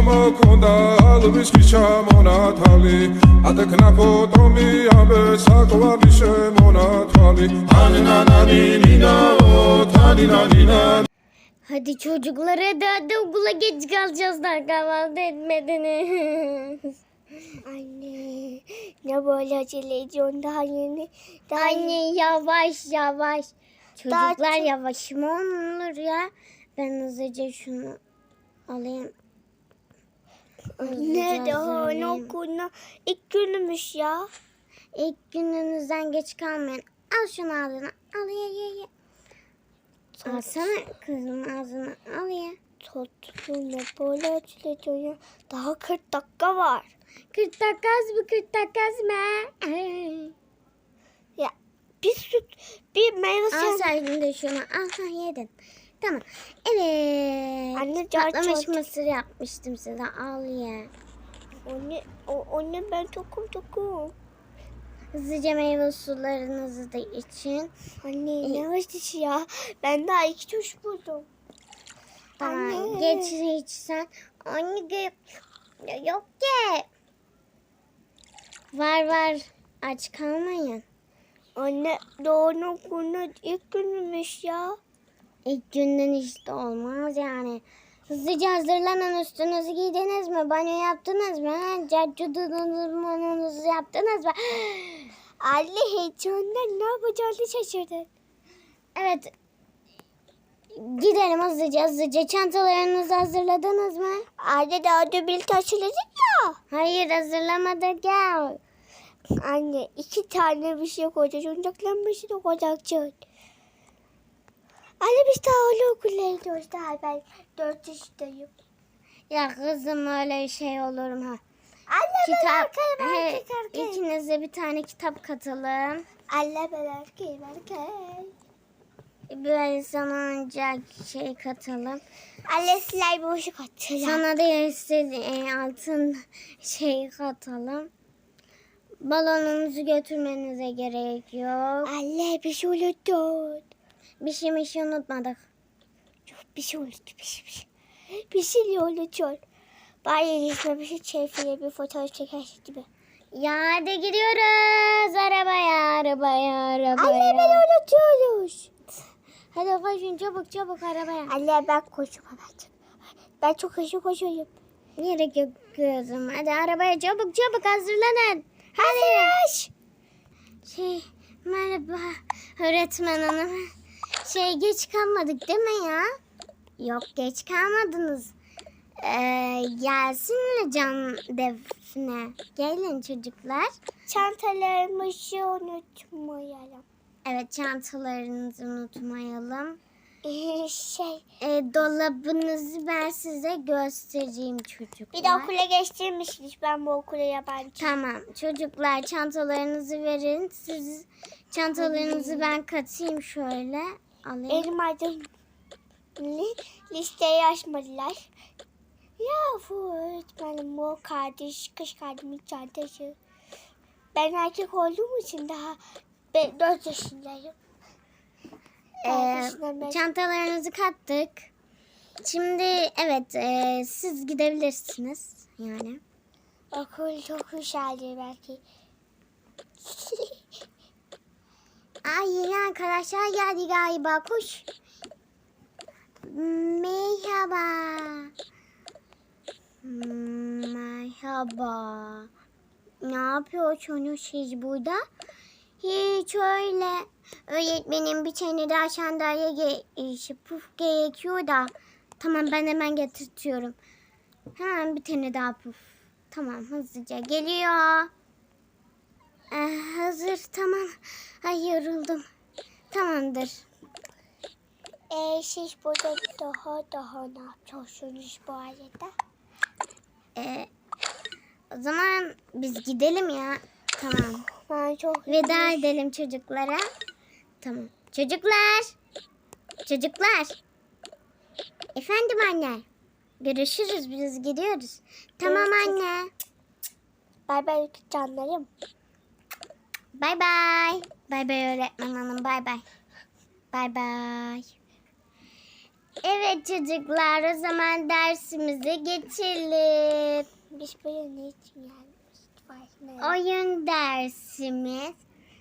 ჩამოქონდა ალბისკი ჩამონათალი ატკნაფო ტომი ამბე საკვარი შემონათვალი ანინანანინინო თანინანინა Hadi çocuklar hadi hadi okula geç kalacağız daha kahvaltı etmediniz. Anne ne böyle acele ediyorsun daha yeni. Daha yeni. Anne yavaş yavaş. Daha Çocuklar çok- yavaş mı olur ya? Ben hızlıca şunu alayım. Ne Hızlıca daha ne hazırlayayım. okuluna ilk günümüz ya. İlk gününüzden geç kalmayın. Al şunu ağzına. Al ye ye ye. Alsana kızım ağzına. Al ye. Tatlı ne böyle ya. Daha 40 dakika var. 40 dakika az mı 40 dakika az mı? Ya bir süt bir meyve Al sen. sen de şunu. Al ha yedin. Tamam. Evet. Anne, Patlamış mısır yapmıştım size. Al ye. Anne, o, anne ben tokum tokum. Hızlıca meyve sularınızı da için. Anne ne var ya? Ben daha iki tuş buldum. Tamam. Anne. Geç hiç sen. Anne ge- yok ki. Var var. Aç kalmayın. Anne doğru okuluna ilk günümüz ya. İlk günden işte olmaz yani. Hızlıca hazırlanın üstünüzü giydiniz mi? Banyo yaptınız mı? Cacudunuzu yaptınız mı? Anne heyecandan ne yapacağını şaşırdın. Evet. Gidelim hızlıca hızlıca. Çantalarınızı hazırladınız mı? Anne daha da bir taşıladık ya. Hayır hazırlamadık ya. Anne iki tane bir şey koyacağız. Şey de koyacaksın. Anne biz daha okula gidiyoruz. Daha ben dört yaşındayım. Ya kızım öyle şey olur mu? Anne ben Kitap. erkeğim He, erkek erkek. ikinize bir tane kitap katalım. Anne ben erkeğim erkek. Böyle sana ancak şey katalım. Anne slime boşu katıyor. Sana da istediğin altın şey katalım. Balonunuzu götürmenize gerek yok. Anne bir şey unuttun. Bir şey bir şey unutmadık. Yok bir şey unuttum bir şey bir şey. Bir şey unutuyor. Bari bir şey çevirip bir fotoğraf çekersin gibi. Ya hadi gidiyoruz arabaya arabaya arabaya. Anne ben unutuyoruz. Hadi koşun çabuk çabuk arabaya. Anne ben koşuyorum ben. Ben çok hızlı koşuyorum. Gerek yok kızım. Hadi arabaya çabuk çabuk hazırlanın. Hadi. Şey merhaba öğretmen hanım. Şey geç kalmadık değil mi ya? Yok geç kalmadınız. Ee, gelsin Can Defne. Gelin çocuklar. Çantalarımızı unutmayalım. Evet çantalarınızı unutmayalım. Ee, şey Ee, dolabınızı ben size göstereyim çocuklar. bir de okula geçtirmişsiniz. Ben bu okula yabancı. Tamam çocuklar çantalarınızı verin. Siz çantalarınızı ben katayım şöyle. Alayım. Li, listeyi açmadılar. Ya bu öğretmenim bu kardeş, kız kardeşimin çantası. Ben erkek olduğum için daha ben 4 yaşındayım. Ee, çantalarınızı kattık. Şimdi evet e, siz gidebilirsiniz yani. Okul çok güzeldi belki. Ay yeni arkadaşlar geldi galiba koş. Merhaba. Merhaba. Ne yapıyorsunuz siz burada? Hiç öyle. Öğretmenim bir tane daha sandalye ge şey, puf gerekiyor da. Tamam ben hemen getirtiyorum. Hemen bir tane daha puf. Tamam hızlıca geliyor. Ee, hazır tamam. Ay yoruldum. Tamamdır. Ee, siz burada daha daha ne yapıyorsunuz bu arada? Ee, o zaman biz gidelim ya. Tamam. Ben çok Veda edelim çocuklara. Tamam. Çocuklar. Çocuklar. Efendim anne. Görüşürüz biz gidiyoruz. Tamam Görüşürüz. anne. Bay bay canlarım. Bay bay. Bay bay öğretmen hanım. Bay bay. Bay bay. Evet çocuklar o zaman dersimize geçelim. Biz buraya ne için gelmiştik? Oyun dersimiz.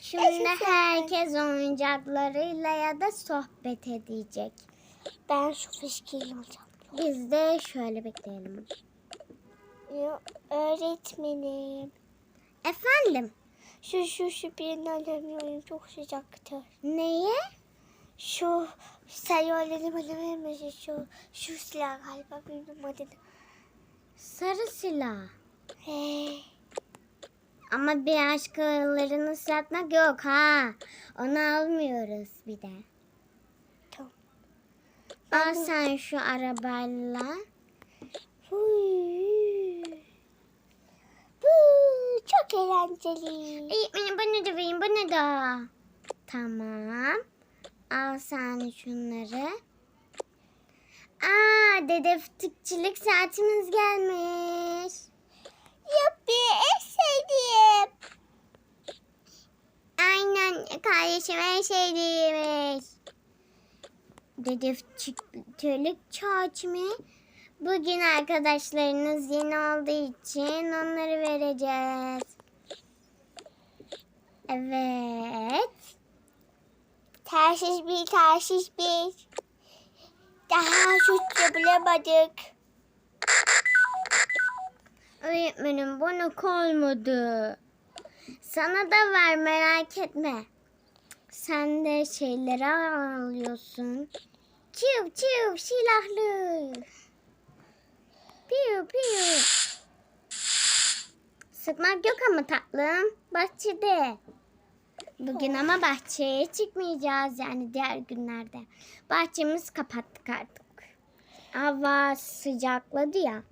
Şimdi herkes oyuncaklarıyla ya da sohbet edecek. Ben şu fışkıyı alacağım. Biz de şöyle bekleyelim. Öğretmenim. Efendim? Şu şu birini alamıyorum. Çok sıcaktı. Neyi? Şu öğrenim bana vermesin. Şu, şu silah galiba bilmiyorum adını. Sarı silah. He. Ama bir aşklarını satmak yok ha. Onu almıyoruz bir de. Tamam. Al sen şu arabayla. Huy. Bu çok eğlenceli. Öğretmenim bana da verin bana da. Tamam. Al sen şunları. Aa dedektifçilik saatimiz gelmiş. Yuppi en sevdiğim. Aynen kardeşim en sevdiğimiz. Dedektifçilik saat mi? Bugün arkadaşlarınız yeni olduğu için onları vereceğiz. Evet. Tersiz bir tersiz bir. Daha şut bulamadık. Öğretmenim bana kalmadı. Sana da var merak etme. Sen de şeyleri alıyorsun. Çiv çiv silahlı. Piu piu. Sıkmak yok ama tatlım. Bahçede. Bugün ama bahçeye çıkmayacağız yani diğer günlerde. Bahçemizi kapattık artık. Hava sıcakladı ya.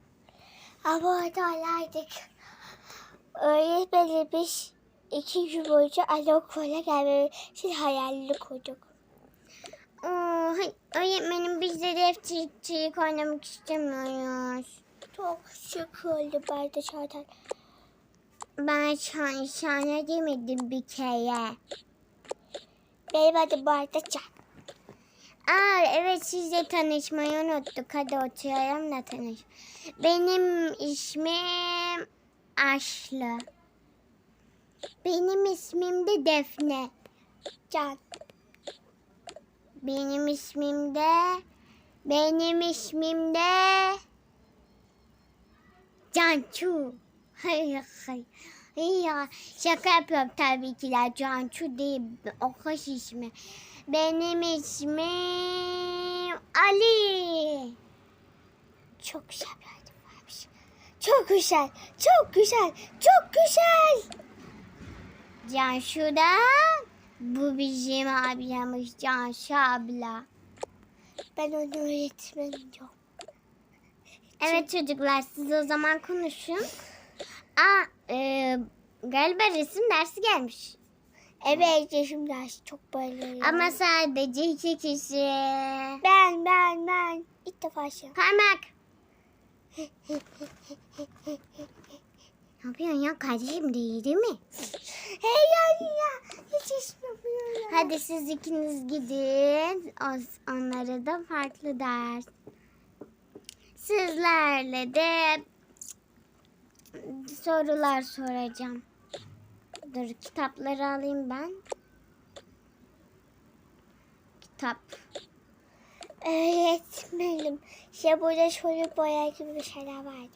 Ama orada olaydık. Öğretmenimiz iki gün boyunca anaokula gelmemesi hayalini kurduk. Oo, öğretmenim biz de defterçilik oynamak istemiyoruz. Çok sıkıldı ben de zaten. Ben şan şana demedim bir kere. Benim adım bu arada Can. Aa evet sizle tanışmayı unuttuk. Hadi oturalım da tanış. Benim ismim Aşlı. Benim ismim de Defne. Can. Benim ismim de benim ismim de Cançu. Hay hay. Hay ya şaka yapıyorum tabii ki de Cançu değil o kaş ismi. Benim ismim Ali. Çok güzel bir adım varmış. Çok güzel. Çok güzel. Çok güzel. Canşu da bu bizim ablamız Canşu abla. Ben onu öğretmenim yok. Evet çocuklar siz o zaman konuşun. Aa e, galiba resim dersi gelmiş. Evet yaşım dersi çok bayılıyorum. Ama sadece iki kişi. ben ben ben ilk defa şey. Parmak. ne yapıyorsun ya kardeşim değil değil mi? Hey ya ya hiç iş yapmıyorum. Hadi siz ikiniz gidin. Onlara da farklı ders. Sizlerle de sorular soracağım. Dur kitapları alayım ben. Kitap. Öğretmenim. Ya burada şöyle boya gibi bir şeyler vardı.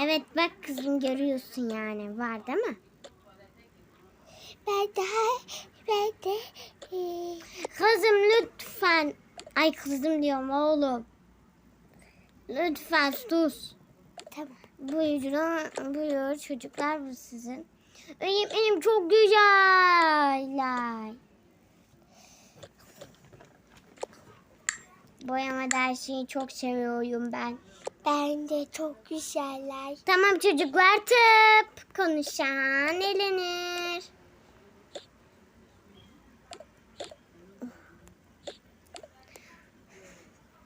Evet bak kızım görüyorsun yani. Var değil mi? Ben daha ben de e, Kızım lütfen. Ay kızım diyorum oğlum. Lütfen sus. tamam. Buyurun, buyur çocuklar bu sizin. Öğretmenim çok güzeller. Boyama dersini çok seviyorum ben. Ben de çok güzeller. Tamam çocuklar tıp. Konuşan elenir.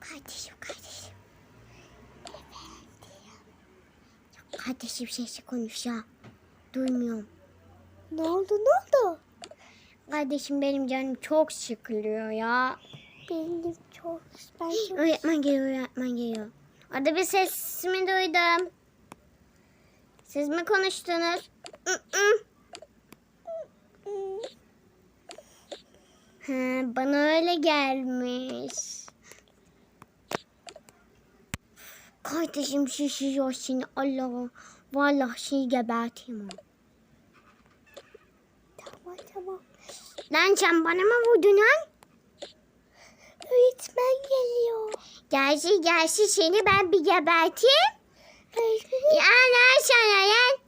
Kardeşim kardeşim. Ya Kardeşim sesi konuş ya. Duymuyorum. Ne oldu ne oldu? Kardeşim benim canım çok sıkılıyor ya. Benim çok ben çok Öğretmen geliyor, öğretmen geliyor. Orada bir ses mi duydum? Siz mi konuştunuz? Mm-mm. Bana öyle gelmiş. Kardeşim şişiyor seni Allah. Vallahi şey geberteyim onu. tamam tamam. Lan sen bana mı vurdun lan? Öğretmen geliyor. Gelsin gelsin seni ben bir geberteyim. Ya lan sana lan.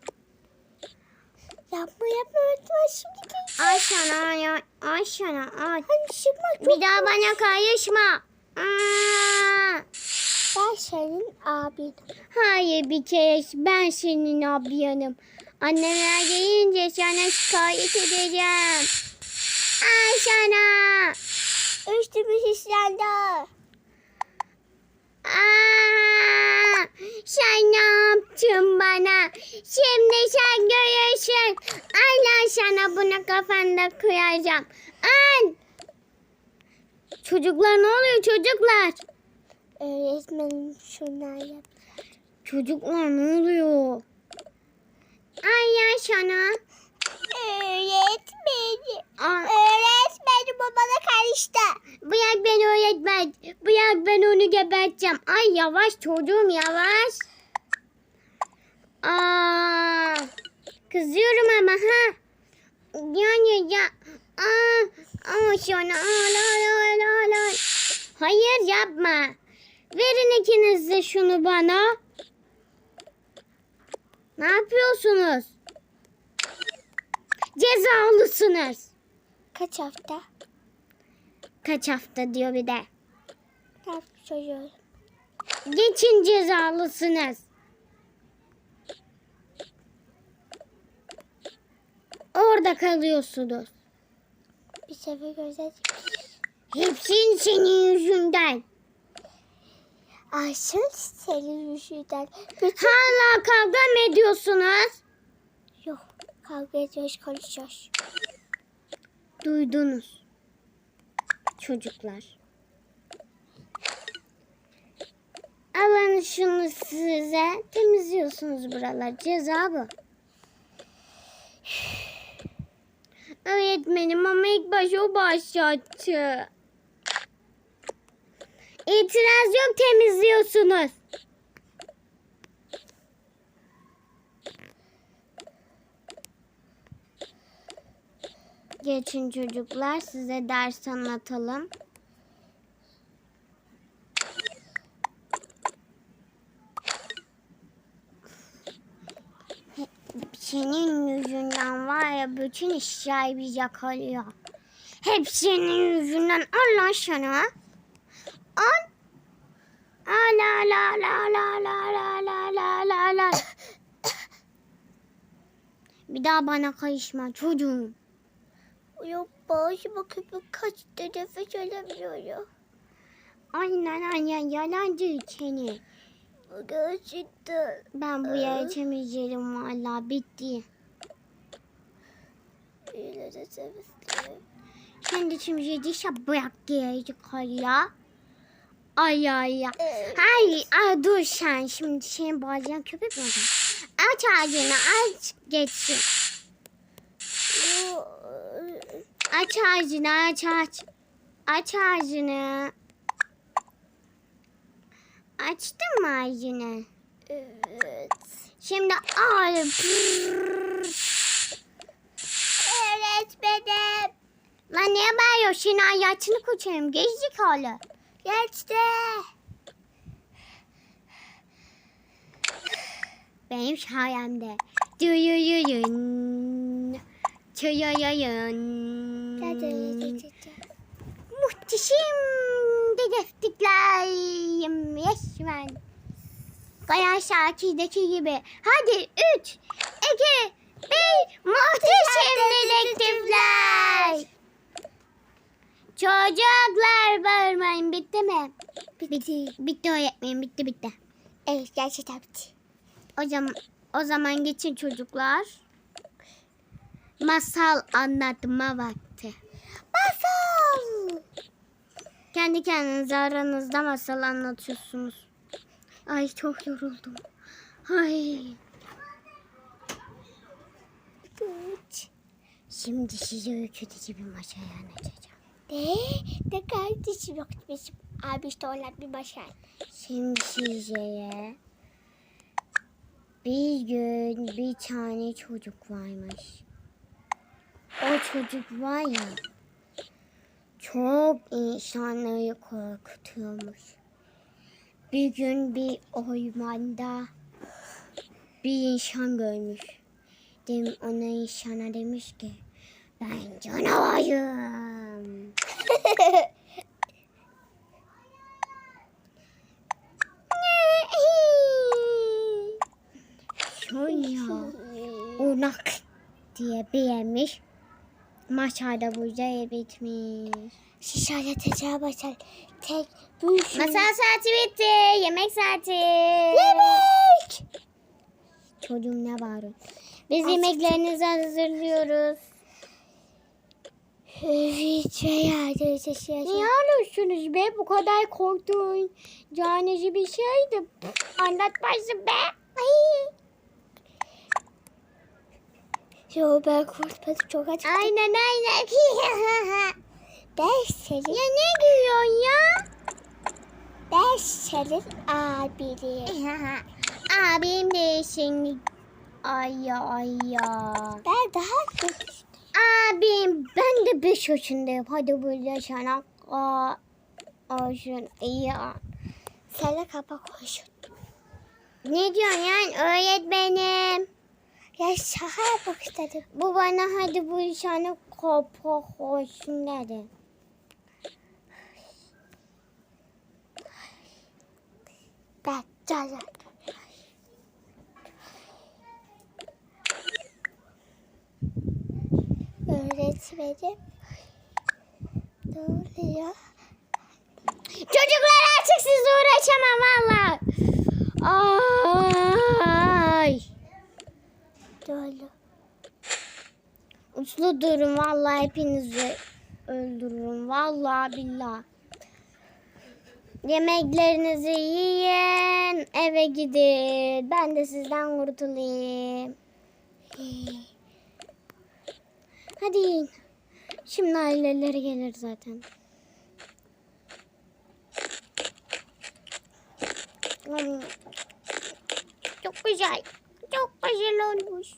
yapma yapma öğretmen şimdi geliyor. Ay sana ya. Ay sana ay. Hani Bir daha bana karışma. Aa! Ben senin abin. Hayır bir kere ben senin abiyanım. Annemler gelince sana şikayet edeceğim. Ay sana. Üstümüz işlendi. Aa! Sen ne yaptın bana? Şimdi sen görürsün. Allah sana bunu kafanda koyacağım. An! Çocuklar ne oluyor çocuklar? Öğretmenim şunlar yap. Çocuklar ne oluyor? Ay ya sana. Öğretmenim. Aa, Öğretmenim o bana karıştı. bırak beni öğretmen. Bırak ben onu geberteceğim. Ay yavaş çocuğum yavaş. Aa, kızıyorum ama ha. Yani ya. Aa, ama sana. Aa, la, la, la, la. Hayır yapma. Verin ikiniz de şunu bana. Ne yapıyorsunuz? Cezalısınız. Kaç hafta? Kaç hafta diyor bir de. Yapmış çocuğum? Geçin cezalısınız. Orada kalıyorsunuz. Bir sefer göze Hepsinin senin yüzünden. Ayşe senin yüzünden. Bütün... Hala kavga mı ediyorsunuz? Yok. Kavga ediyoruz konuşuyoruz. Duydunuz. Çocuklar. Alın şunu size. Temizliyorsunuz buralar. Ceza bu. Öğretmenim ama ilk başta o başlattı. İtiraz yok temizliyorsunuz. Geçin çocuklar size ders anlatalım. Senin yüzünden var ya bütün işler bir yakalıyor. Hep senin yüzünden Allah sana. An. La la la la la la la la la. Bir daha bana karışma çocuğum. Yok bağışıma köpek kaçtı nefes alamıyorum. Aynen aynen yalancı seni. Gerçekten. Ben bu yere temizlerim valla bitti. De temizliyorum. Sen de temizlediyse bırak geri yukarıya. Ay ay ay. Ay, ay dur sen şimdi senin bağlayan köpek mi olacak? Aç ağzını aç geçsin. Aç ağzını aç aç. Aç ağzını. Açtın mı ağzını? Evet. Şimdi al. Öğretmenim. Lan niye bağırıyorsun? Hayatını kurtarayım. Gerizekalı. Geçti. Benim sayemde. Duyuyuyun. Çuyuyuyun. Muhteşem dedektifler. Resmen. Kaya Şakir'deki gibi. Hadi üç, iki, bir. Muhteşem dedektifler. Çocuklar bağırmayın. Bitti mi? Bitti. Bitti öğretmenim. Bitti bitti. Evet gerçekten bitti. O zaman o zaman geçin çocuklar. Masal anlatma vakti. Masal. Kendi kendinize aranızda masal anlatıyorsunuz. Ay çok yoruldum. Ay. Şimdi size öyküdeki bir masal anlatacağım. Ne? Ne kardeşim yok bizim. Abi işte olan bir başar. Şimdi size bir gün bir tane çocuk varmış. O çocuk var ya çok insanları korkutuyormuş. Bir gün bir ormanda bir insan görmüş. Dem ona insana demiş ki ben canavarım. Diye beğenmiş. Maçada burada bitmiş. Şiş anlatacağı başar. Tek büyük. Masal saati bitti. Yemek saati. Yemek. Çocuğum ne bağırıyor? Biz Azıcık- yemeklerinizi hazırlıyoruz. Evet ve yardım şaşıracağım. Niye ağlıyorsunuz be? Bu kadar korktuğun canici bir şeydi. Anlatmazsın be. Ay. Yo ben korkmadım çok açık. Aynen aynen. Ben senin, ya ne gülüyorsun ya? ben senin abinin. Abim de şimdi ay ya ay ya. Ben daha kötü. Abim ben de 5 yaşındayım. Hadi burada sana aa, olsun ya. Sana kapak koşun. Ne diyorsun yani öğretmenim? Ya şaka yapmak istedim. Bu bana hadi bu sana kapak olsun dedi. Canan. Öğretmenim. Ne oluyor? Çocuklar artık sizle uğraşamam valla. Ay. Oluyor? Uslu durun vallahi hepinizi öldürürüm vallahi billah. Yemeklerinizi yiyin, eve gidin. Ben de sizden kurtulayım. Hadi yiyin. Şimdi aileleri gelir zaten. Hmm. Çok güzel. Çok güzel olmuş.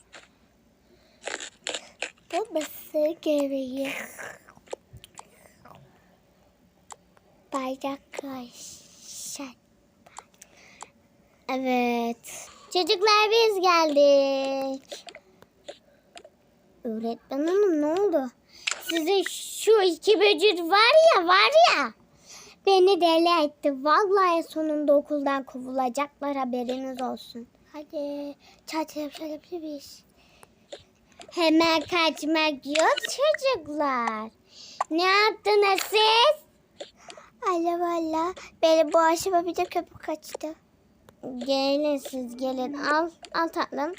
Gevreği. Bardak kaşar. Evet. Çocuklar biz geldik. Öğretmen hanım ne oldu? Sizin şu iki böcür var ya var ya. Beni deli etti. Vallahi sonunda okuldan kovulacaklar haberiniz olsun. Hadi çantaya yapabilir miyiz? Hemen kaçmak yok çocuklar. Ne yaptınız siz? Allah valla. Benim boğazıma bir de köpük kaçtı. Gelin siz gelin. Al, al tatlım.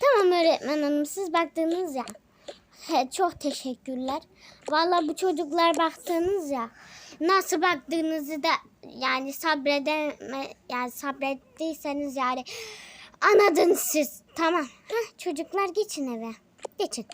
Tamam öğretmen hanım siz baktınız ya. He, çok teşekkürler. Vallahi bu çocuklar baktınız ya. Nasıl baktığınızı da yani sabredeme yani sabrettiyseniz yani anladınız siz. Tamam. Heh, çocuklar geçin eve. Geçin.